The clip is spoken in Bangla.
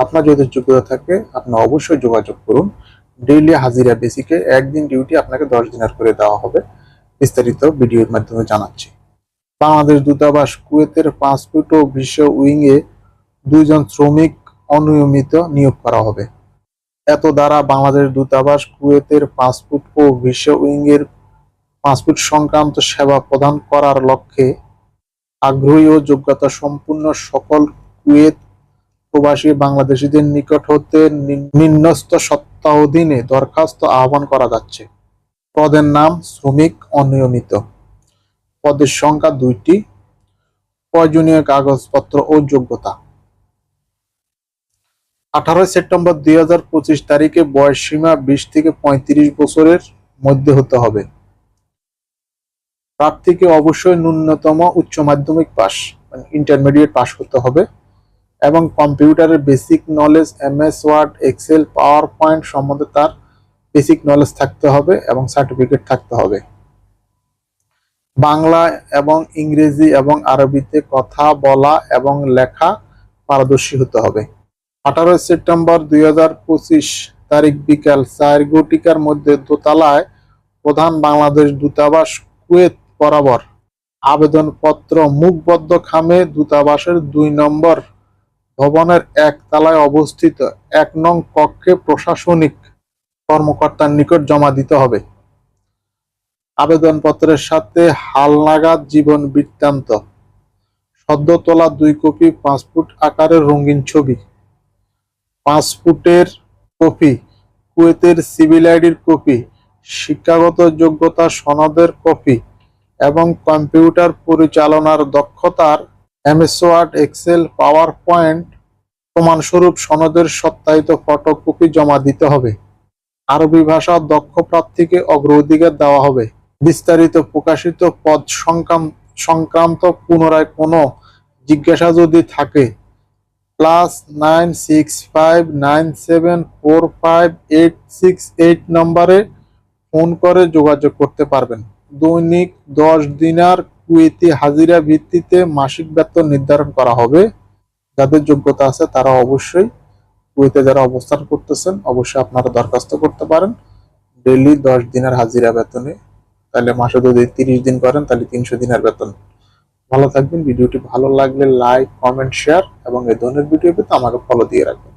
আপনার যদি যোগ্যতা থাকে, আপনি অবশ্যই যোগাযোগ করুন। ডেইলি হাজিরা বেসিকে একদিন ডিউটি আপনাকে দশ দিনের করে দেওয়া হবে। বিস্তারিত ভিডিওর মাধ্যমে জানাচ্ছি। বাংলাদেশ দূতাবাস কুয়েতের পাসপোর্ট ও বিশ্ব উইংয়ে দুইজন শ্রমিক অনিয়মিত নিয়োগ করা হবে। এত দ্বারা বাংলাদেশ দূতাবাস কুয়েতের পাসপোর্ট ও বিশ্ব উইংয়ের পাসপোর্ট সংক্রান্ত সেবা প্রদান করার লক্ষ্যে আগ্রহী ও যোগ্যতা সম্পূর্ণ সকল কুয়েত প্রবাসী বাংলাদেশিদের নিকট হতে নিম্নস্থ সপ্তাহ দরখাস্ত আহ্বান করা যাচ্ছে। পদের নাম শ্রমিক অনিয়মিত। পদের সংখ্যা দুইটি। প্রয়োজনীয় কাগজপত্র ও যোগ্যতা। আঠারোই সেপ্টেম্বর দুই হাজার পঁচিশ তারিখে বয়স সীমা বিশ থেকে পঁয়ত্রিশ বছরের মধ্যে হতে হবে। প্রার্থীকে অবশ্যই ন্যূনতম উচ্চ মাধ্যমিক পাস ইন্টারমিডিয়েট পাস করতে হবে। এবং কম্পিউটারের basic knowledge MS Word Excel PowerPoint সম্বন্ধে তার বেসিক নলেজ থাকতে হবে এবং সার্টিফিকেট থাকতে হবে। বাংলা এবং ইংরেজি এবং আরবিতে কথা বলা এবং লেখা পারদর্শী হতে হবে। আঠারোই সেপ্টেম্বর দুই হাজার পঁচিশ তারিখ বিকাল চার মধ্যে দোতলায় প্রধান বাংলাদেশ দূতাবাস কুয়েত বরাবর আবেদনপত্র মুখবদ্ধ খামে দূতাবাসের দুই নম্বর ভবনের এক তলায় অবস্থিত এক নং কক্ষে প্রশাসনিক কর্মকর্তার নিকট জমা দিতে হবে। আবেদনপত্রের সাথে হালনাগাদ জীবন বৃত্তান্ত সদ্য তোলা দুই কপি পাসপোর্ট আকারের রঙিন ছবি পাসপোর্টের কপি, কুয়েতের সিভিল আইডির কপি, শিক্ষাগত যোগ্যতা সনদের কপি এবং কম্পিউটার পরিচালনার দক্ষতার MS Word Excel power point প্রমাণস্বরূপ সনদের সত্যায়িত ফটোকপি জমা দিতে হবে। আরবি ভাষা দক্ষ প্রার্থীকে অগ্রাধিকার দেওয়া হবে। বিস্তারিত প্রকাশিত পদ সংক্রান্ত পুনরায় কোনো জিজ্ঞাসা যদি থাকে plus nine six five nine seven four five eight six eight নম্বরে ফোন করে যোগাযোগ করতে পারবেন। দৈনিক দশ দিনার কুয়েতি হাজিরা ভিত্তিতে মাসিক বেতন নির্ধারণ করা হবে। যাদের যোগ্যতা আছে তারা অবশ্যই কুয়েতে যারা অবস্থান করতেছেন, অবশ্যই আপনারা দরখাস্ত করতে পারেন। ডেলি দশ দিনের হাজিরা বেতনে। তাহলে মাসে যদি তিরিশ দিন করেন, তাহলে তিনশো দিনের বেতন। ভালো থাকবেন। ভিডিওটি ভালো লাগলে লাইক, কমেন্ট, শেয়ার এবং এই ধরনের ভিডিও পেতে আমাকে ফলো দিয়ে রাখবেন।